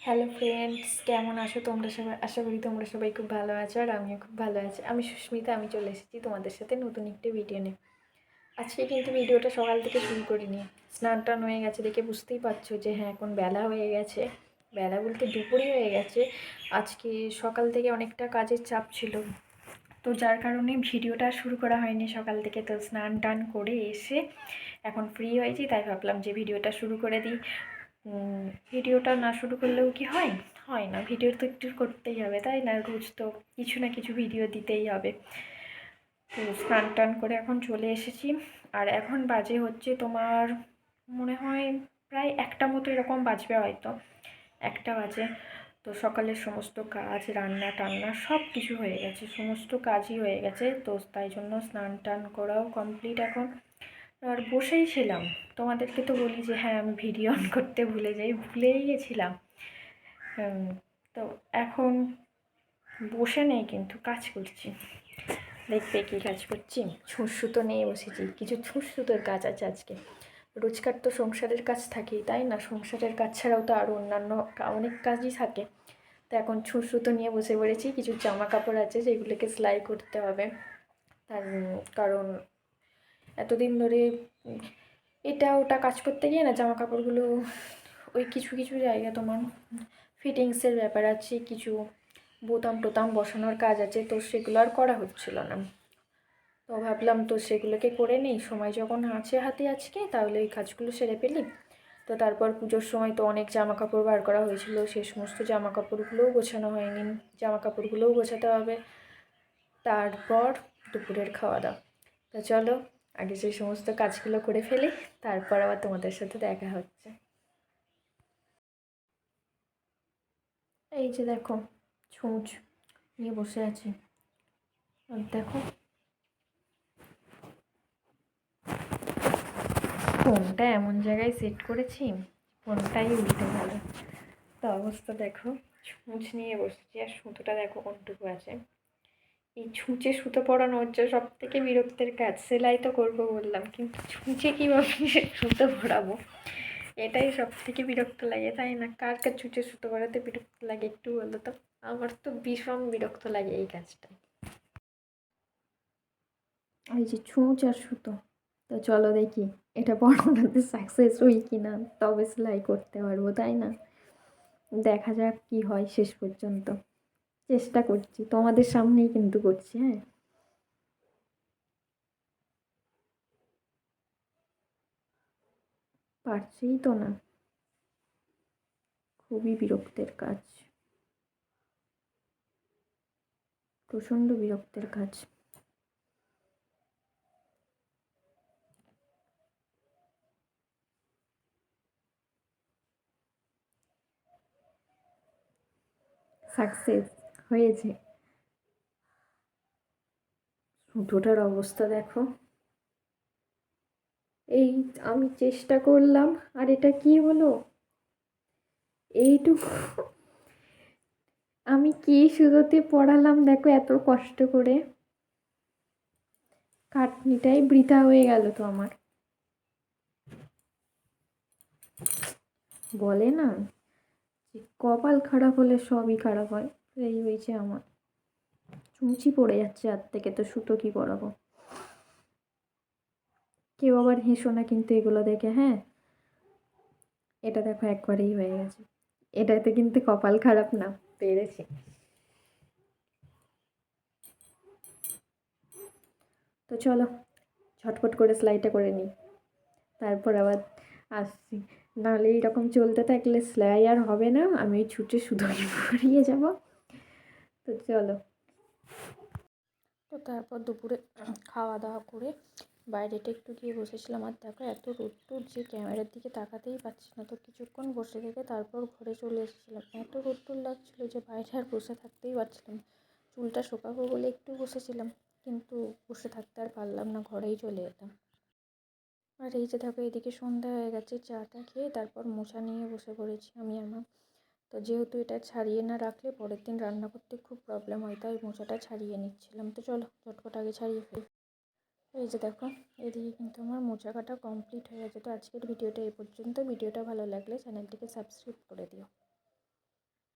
Hello friends কেমন আছো তোমরা সবাই? আশা করি তোমরা সবাই খুব ভালো আছো আর আমিও খুব ভালো আছি। আমি সুস্মিতা, আমি চলে এসেছি তোমাদের সাথে নতুন একটি ভিডিও নিয়ে। আজকে কিন্তু ভিডিওটা সকাল থেকে শুরু করিনি। স্নান টান হয়ে গেছে দেখে বুঝতেই পারছ যে হ্যাঁ এখন বেলা হয়ে গেছে। বেলা বলতে দুপুরই হয়ে গেছে। আজকে সকাল থেকে অনেকটা কাজের চাপ ছিল। তো যার কারণে ভিডিওটা শুরু করা হয়নি সকাল থেকে। তো স্নান টান করে এসে এখন ফ্রি হয়েছি, তাই ভাবলাম যে ভিডিওটা শুরু করে দিই। ভিডিওটা না শুরু করলেও কি হয়? হয় না, ভিডিও তো একটু করতেই হবে, তাই না? রোজ তো কিছু না কিছু ভিডিও দিতেই হবে। তো স্নান টান করে এখন চলে এসেছি। আর এখন বাজে হচ্ছে তোমার মনে হয় প্রায় একটা মতো এরকম বাজবে হয়তো। একটা বাজে। তো সকালের সমস্ত কাজ, রান্না টান্না সব কিছু হয়ে গেছে, সমস্ত কাজই হয়ে গেছে। তো তাই জন্য স্নান টান করাও কমপ্লিট এখন। আর বসেই ছিলাম। তোমাদেরকে তো বলি যে হ্যাঁ আমি ভিডিও অন করতে ভুলে যাই, ভুলেই গেছিলাম। তো এখন বসে নেই কিন্তু কাজ করছি। দেখবে কী কাজ করছি? ছুঁচ সুতো নিয়ে বসেছি। কিছু ছুঁচ সুতোর কাজ আছে আজকে। রোজকার তো সংসারের কাজ থাকেই, তাই না? সংসারের কাজ ছাড়াও তো আরও অন্যান্য অনেক কাজই থাকে। তো এখন ছুঁচ সুতো নিয়ে বসে পড়েছি, কিছু জামা কাপড় আছে, যেগুলোকে সেলাই করতে হবে। তার কারণ এতদিন ধরে এটা ওটা কাজ করতে গিয়ে না জামা কাপড়গুলো ওই কিছু কিছু জায়গা তোমার ফিটিংসের ব্যাপার আছে, কিছু বোতাম টোতাম বসানোর কাজ আছে, তো সেগুলো আর করা হচ্ছিল না। তো ভাবলাম তো সেগুলোকে করে নিই, সময় যখন আছে হাতে আজকে, তাহলে এই কাজগুলো সেরে ফেলি। তো তারপর পুজোর সময় তো অনেক জামা কাপড় বার করা হয়েছিল সেই সমস্ত জামা কাপড়গুলোও গোছানো হয়নি জামা কাপড়গুলোও গোছাতে হবে। তারপর দুপুরের খাওয়া দাওয়া। তো চলো আগে সেই সমস্ত কাজগুলো করে ফেলি, তারপর আবার তোমাদের সাথে দেখা হচ্ছে। এই যে দেখো, ছুঁচ নিয়ে বসে আছি। আর দেখো, ফোনটা এমন জায়গায় সেট করেছি, ফোনটাই উল্টে গেল। তো অবস্থা দেখো, ছুঁচ নিয়ে বসেছি, আর সুতোটা দেখো কোনটুকু আছে। এই ছুঁচে সুতো পরানো হচ্ছে সব থেকে বিরক্তের কাজ। সেলাই তো করব বললাম, কিন্তু ছুঁচে কীভাবে সুতো পরাবো? এটাই সব থেকে বিরক্ত লাগে, তাই না? কার কার ছুঁচে সুতো পরাতে বিরক্ত লাগে একটু বলো তো? আমার তো ভীষণ বিরক্ত লাগে এই কাজটা। এই যে ছুঁচ আর সুতো, তো চলো দেখি, এটা পড়ানোতে সাকসেস হই কি না তবে সেলাই করতে পারব, তাই না? দেখা যাক কি হয় শেষ পর্যন্ত। চেষ্টা করছি, তোমাদের সামনেই কিন্তু করছি হ্যাঁ? পারছেই তো না। খুবই বিরক্তের কাজ। প্রচণ্ড বিরক্তের কাজ। সাকসেস হয়েছে। সুতোটার অবস্থা দেখো। এই আমি চেষ্টা করলাম, আর এটা কি হলো? এইটুকু আমি কি সুতোতে পড়ালাম দেখো এত কষ্ট করে। খাটনিটাই বৃথা হয়ে গেল তো আমার। বলে না কপাল খারাপ হলে সবই খারাপ হয়। এই হয়েছে আমার। চুমচি পড়ে যাচ্ছে হাত থেকে, তো সুতো কি পরাবো? কেউ আবার হেসো না কিন্তু এগুলো দেখে হ্যাঁ? এটা দেখো একবারেই হয়ে গেছে। এটাতে কিন্তু কপাল খারাপ না, পেরেছি। তো চলো, ঝটপট করে সেলাইটা করে নিই। তারপর আবার আসছি। নাহলে এরকম চলতে থাকলে সেলাই আর হবে না, আমি ছুটে শুধু পড়িয়ে যাব। তো চলো। তো তারপর দুপুরে খাওয়া দাওয়া করে বাইরেটা একটু গিয়ে বসেছিলাম। আর দেখো এত রোদ্দুর যে ক্যামেরার দিকে তাকাতেই পাচ্ছি না। তো কিছুক্ষণ বসে থেকে তারপর ঘরে চলে এসেছিলাম। এত রোদ্দুর লাগছিল যে বাইরে আর বসে থাকতেই পারছিলাম। চুলটা শোকাবো বলে একটু বসেছিলাম, কিন্তু বসে থাকতে আর পারলাম না, ঘরেই চলে এলাম। আর এই যে দেখো, এদিকে সন্ধ্যা হয়ে গেছে চাটা খেয়ে তারপর মোছা নিয়ে বসে পড়েছি আমি আমার তো যেহেতু এটা ছাড়িয়ে না রাখলে পরের দিন রান্না করতে খুব প্রবলেম হয়, তাই মোচাটা ছাড়িয়ে নিচ্ছিলাম। তো চলো, চটপট আগে ছাড়িয়ে ফেলি। এই যে দেখো, এদিকে কিন্তু আমার মোচা কাটা কমপ্লিট হয়ে গেছে। তো আজকের ভিডিওটা এই পর্যন্ত। ভিডিওটা ভালো লাগলে চ্যানেলটিকে সাবস্ক্রাইব করে দিও।